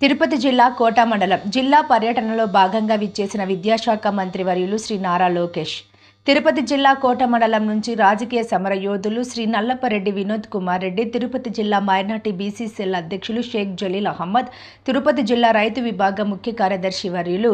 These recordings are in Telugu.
తిరుపతి జిల్లా కోట మండలం. జిల్లా పర్యటనలో భాగంగా విచ్చేసిన విద్యాశాఖ మంత్రి వర్యులు శ్రీ నారా లోకేష్. తిరుపతి జిల్లా కోట మండలం నుంచి రాజకీయ సమర యోధులు శ్రీ నల్లపరెడ్డి వినోద్ కుమార్ రెడ్డి తిరుపతి జిల్లా మైనార్టీ బీసీసీఎల్ అధ్యక్షులు షేక్ జలీల్ అహ్మద్ తిరుపతి జిల్లా రైతు విభాగం ముఖ్య కార్యదర్శి వర్యులు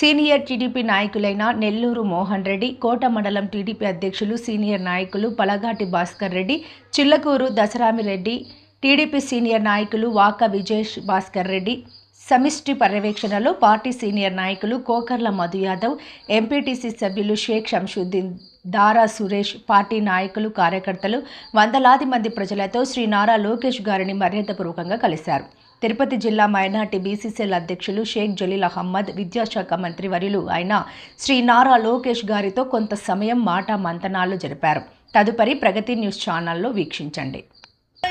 సీనియర్ టీడీపీ నాయకులైన నెల్లూరు మోహన్ రెడ్డి కోట మండలం టీడీపీ అధ్యక్షులు సీనియర్ నాయకులు పలగాటి భాస్కర్ రెడ్డి చిల్లకూరు దసరామిరెడ్డి టీడీపీ సీనియర్ నాయకులు వాక విజేష్ భాస్కర్ రెడ్డి సమిష్టి పర్యవేక్షణలో పార్టీ సీనియర్ నాయకులు కోకర్ల మధు యాదవ్ ఎంపీటీసీ సభ్యులు షేక్ షంషుద్దీన్ దారా సురేష్ పార్టీ నాయకులు కార్యకర్తలు వందలాది మంది ప్రజలతో శ్రీ నారా లోకేష్ గారిని మర్యాదపూర్వకంగా కలిశారు. తిరుపతి జిల్లా మైనార్టీ బీసీసీఎల్ అధ్యక్షులు షేక్ జలీల్ అహ్మద్ విద్యాశాఖ మంత్రి వర్యులు అయిన శ్రీ నారా లోకేష్ గారితో కొంత సమయం మాట మంతనాలు జరిపారు. తదుపరి ప్రగతి న్యూస్ ఛానల్లో వీక్షించండి.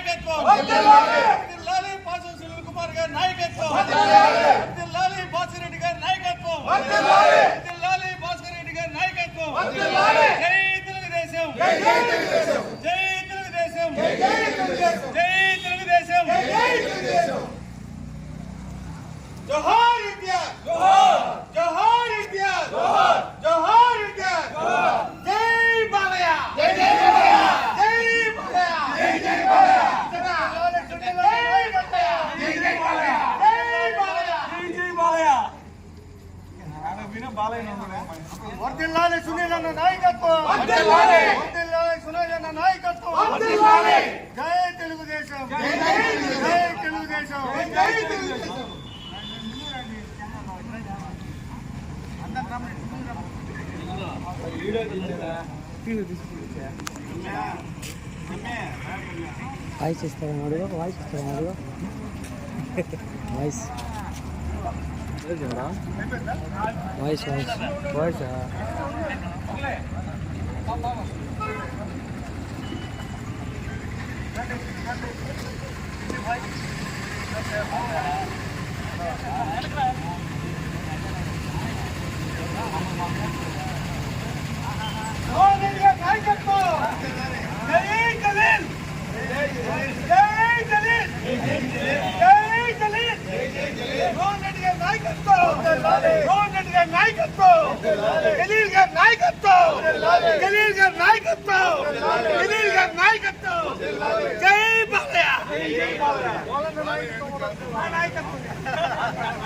నాయకత్వం. వర్ధిల్లాలి పాసం సునీల్ కుమార్ గారి నాయకత్వం. వర్ధిల్లాలి బాసిరెడ్డి గారి నాయకత్వం. వర్ధిల్లాలి భాస్కర్ రెడ్డి గారి నాయకత్వం. జై తెలుగుదేశం. జై తెలుగుదేశం. జై తెలుగుదేశం. జై తెలుగుదేశం. జోహార్ ఇండియా జోహార్ జోహార్ ఇండియా జోహార్ జోహార్ ఇండియా జై బాలయ్య జై జై బాలయ్య జై బాలయ్య జై జై బాలయ్య జై జై బాలయ్య జై బాలయ్య జై జై బాలయ్య వర్ధిల్లాలి సునీల్ అన్న నాయకత్వం. వర్ధిల్లాలి సునీల్ అన్న నాయకత్వం. వర్ధిల్లాలి జై తెలుగుదేశం. జై జై తెలుగుదేశం. జై తెలుగుదేశం. వాయిస్ ఇస్తాను అడుగు వాయిస్. ఇస్తాను అడుగు voice voice voice voice Mohan Reddy గారి నాయకత్వం జై జలీల్ జై జలీల్ జై జలీల్ మోహన్ రెడ్డి గారి నాయకత్వం మోహన్ రెడ్డి గారి నాయకత్వం జలీల్ గారి నాయకత్వం! జలీల్ గారి నాయకత్వం! జలీల్ గారి నాయకత్వం! జై బాలయ్య! జై బాలయ్య మా నాయకత్వం